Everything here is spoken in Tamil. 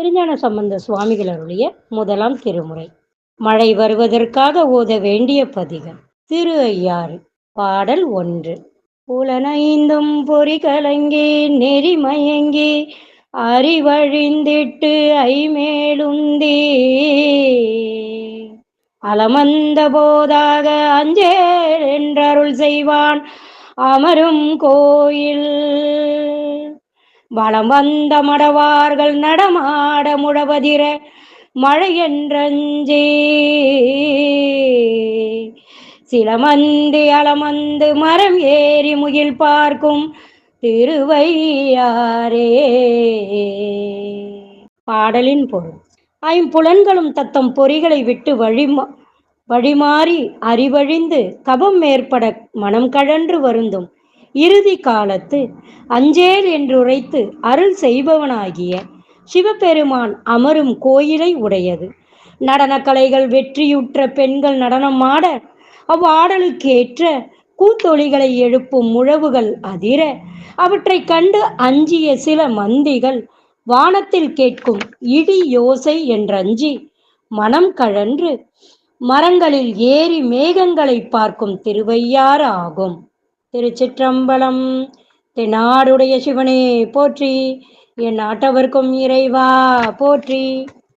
திருஞான சம்பந்த சுவாமிகள் அருளிய முதலாம் திருமுறை. மழை வருவதற்காக ஓத வேண்டிய பதிகம். திரு ஐயாறு பாடல் ஒன்று. புலனைந்தும் பொறி கலங்கி நெறிமயங்கி அறிவழிந்திட்டு ஐமேலுந்தே. அலமந்த போதாக அஞ்சேல் என்றருள் செய்வான் அமரும் கோயில் வளம் வந்த மடவார்கள் நடமாட முழவதிர மழையன்றஞ்சே. சிலமந்து அலமந்து மரம் ஏறி முகில் பார்க்கும் திருவையாரே பாடலின் பொருள். ஐம்புலன்களும் தத்தம் பொறிகளை விட்டு வழிமா வழிமாறி அறிவழிந்து கபம் ஏற்பட மனம் கழன்று வருந்தும். இறுதி காலத்து அஞ்சேல் என்றுரைத்து அருள் செய்பவனாகிய சிவபெருமான் அமரும் கோயிலை உடையது. நடனக்கலைகள் வெற்றியுற்ற பெண்கள் நடனமாட அவ்வாடலுக்கேற்ற கூத்தொழிகளை எழுப்பும் முழவுகள் அதிர அவற்றைக் கண்டு அஞ்சிய சில மந்திகள் வானத்தில் கேட்கும் இடி யோசை என்றஞ்சி மனம் கழன்று மரங்களில் ஏறி மேகங்களை பார்க்கும் திருவையாறு ஆகும். திருச்சிற்றம்பலம். தென்னாடுடைய சிவனே போற்றி. என் நாட்டவர்க்கும் இறைவா போற்றி.